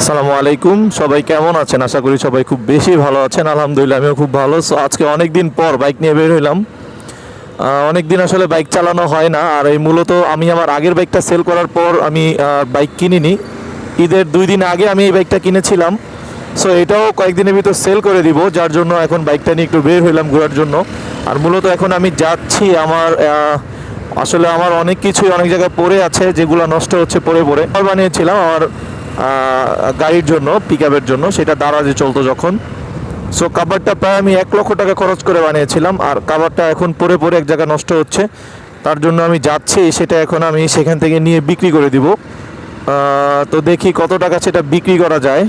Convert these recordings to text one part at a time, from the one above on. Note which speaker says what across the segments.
Speaker 1: আসসালামু আলাইকুম। সবাই কেমন আছেন? আশা করি সবাই খুব বেশি ভালো আছেন। আলহামদুলিল্লাহ, আমিও খুব ভালো। সো আজকে অনেক দিন পর বাইক নিয়ে বের হইলাম। অনেক দিন আসলে বাইক চালানো হয় না। আর এই মূলত আমি আমার আগের বাইকটা সেল করার পর আমি বাইক কিনিনি। ঈদের দুই দিন আগে আমি এই বাইকটা কিনেছিলাম। সো এটাও কয়েকদিনের ভিতর সেল করে দিব। যার জন্য এখন বাইকটা নিয়ে একটু বের হইলাম ঘোরার জন্য। আর মূলত এখন আমি যাচ্ছি আমার আসলে আমার অনেক কিছুই অনেক জায়গায় পড়ে আছে, যেগুলো নষ্ট হচ্ছে পড়ে আর বানিয়েছিলাম। আমার গাড়ির জন্য পিক জন্য, সেটা দারাজে চলতো যখন। সো কাভারটা প্রায় আমি এক লক্ষ টাকা খরচ করে বানিয়েছিলাম, আর কাভারটা এখন পরে পরে এক জায়গায় নষ্ট হচ্ছে। তার জন্য আমি যাচ্ছি, সেটা এখন আমি সেখান থেকে নিয়ে বিক্রি করে দিব। তো দেখি কত টাকা সেটা বিক্রি করা যায়।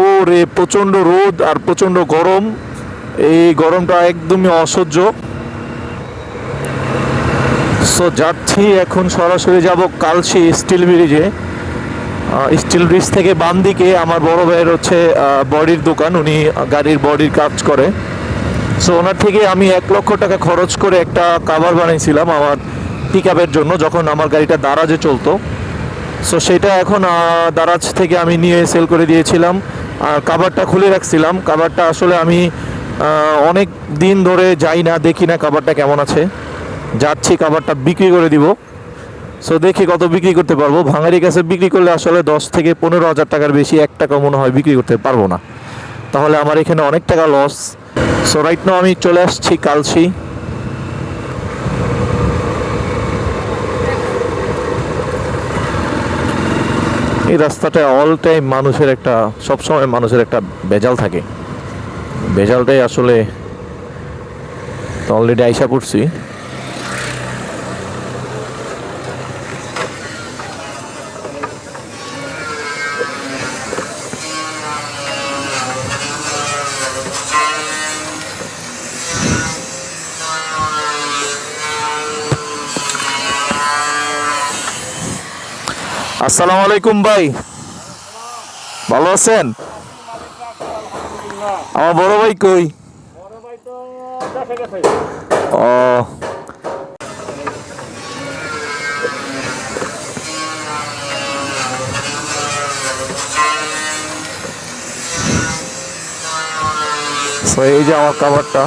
Speaker 1: ও রে প্রচণ্ড রোদ আর প্রচণ্ড গরম। এই গরমটা একদমই অসহ্য। সো যাচ্ছি এখন সরাসরি যাব কালসি স্টিল ব্রিজে। স্টিল ব্রিজ থেকে বাম দিকে আমার বড় ভাইয়ের হচ্ছে বডির দোকান, উনি গাড়ির বডির কাজ করে। সো ওনার থেকে আমি এক লক্ষ টাকা খরচ করে একটা কাভার বানিয়েছিলাম আমার পিক জন্য যখন আমার গাড়িটা দারাজে চলতো। সো সেটা এখন দারাজ থেকে আমি নিয়ে সেল করে দিয়েছিলাম। আর কাভারটা খুলে রাখছিলাম। কাভারটা আসলে আমি অনেক দিন ধরে যাই না, দেখি না কাভারটা কেমন আছে। যাচ্ছি কাভারটা বিক্রি করে দিব। সো দেখি কত বিক্রি করতে পারব। ভাঙারির কাছে বিক্রি করলে আসলে দশ থেকে পনেরো হাজার টাকার বেশি এক টাকা মনে হয় বিক্রি করতে পারব না। তাহলে আমার এখানে অনেক টাকা লস সো রাইট নাও আমি চলে আসছি কালসি। এই রাস্তাটা অল টাইম মানুষের একটা, সবসময় মানুষের একটা বেজাল থাকে। বেজালটাই আসলে অলরেডি আইসা পড়ছি। আসসালামু আলাইকুম ভাই। ভালো আছেন? আমার বড় ভাই কই? ও। So, এই যে আমার কাভারটা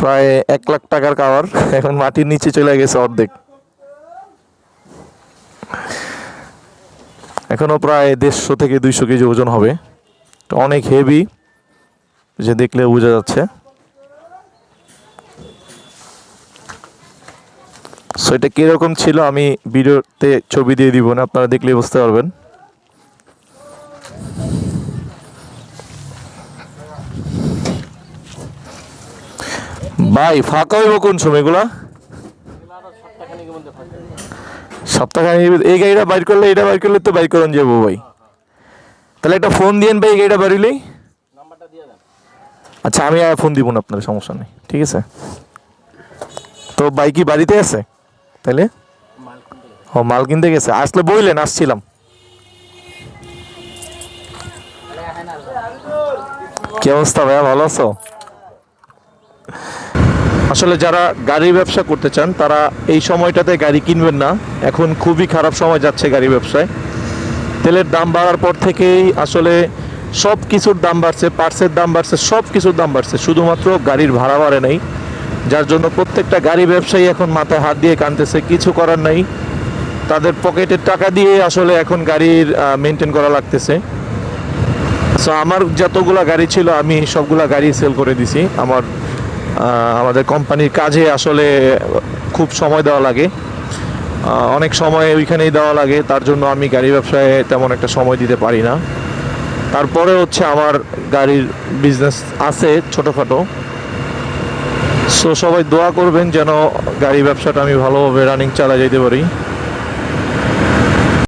Speaker 1: প্রায় এক লাখ টাকার কাভার এখন মাটির নিচে চলে গেছে অর্ধেক। এখনও প্রায় দেড়শো থেকে দুইশো কেজি ওজন হবে। তো অনেক হেভি যে দেখলে বোঝা যাচ্ছে। সো এটা কীরকম ছিল আমি ভিডিওতে ছবি দিয়ে দিব না আপনারা দেখলে বুঝতে পারবেন। ভাই, ফাঁকা হইব কোন সময়গুলা সপ্তাহখানি এই গাড়িটা বাইর করলে এটা বাইর করলে তো বাইর করুন যাব ভাই। তাহলে একটা ফোন দিয়েন ভাই, এই গাড়িটা বাড়িলেই আচ্ছা আমি আর ফোন দিব না আপনার, সমস্যা নেই, ঠিক আছে? তো ভাই কি বাড়িতে আছে? তাহলে ও, মাল কিনতে গেছে। আসলে বইলেন, আসছিলাম। কি অবস্থা ভাইয়া, ভালো আছো? আসলে যারা গাড়ি ব্যবসা করতে চান, তারা এই সময়টাতে গাড়ি কিনবেন না। এখন খুবই খারাপ সময় যাচ্ছে গাড়ি ব্যবসায়। তেলের দাম বাড়ার পর থেকেই আসলে সব কিছুর দাম বাড়ছে, পার্টসের দাম বাড়ছে সব কিছুর দাম বাড়ছে। শুধুমাত্র গাড়ির ভাড়া বাড়ে নাই। যার জন্য প্রত্যেকটা গাড়ি ব্যবসায়ী এখন মাথায় হাত দিয়ে কানতেছে কিছু করার নাই। তাদের পকেটের টাকা দিয়ে আসলে এখন গাড়ির মেনটেন করা লাগতেছে। সো আমার যতগুলা গাড়ি ছিল, আমি সবগুলা গাড়ি সেল করে দিছি। আমার আমাদের কোম্পানির কাজে আসলে খুব সময় দেওয়া লাগে। অনেক সময় ওইখানেই দেওয়া লাগে, তার জন্য আমি গাড়ি ব্যবসায় তেমন একটা সময় দিতে পারি না। তারপরে হচ্ছে আমার গাড়ির বিজনেস আছে ছোটোখাটো। সো সবাই দোয়া করবেন যেন গাড়ি ব্যবসাটা আমি ভালোভাবে রানিং চালা যেতে পারি।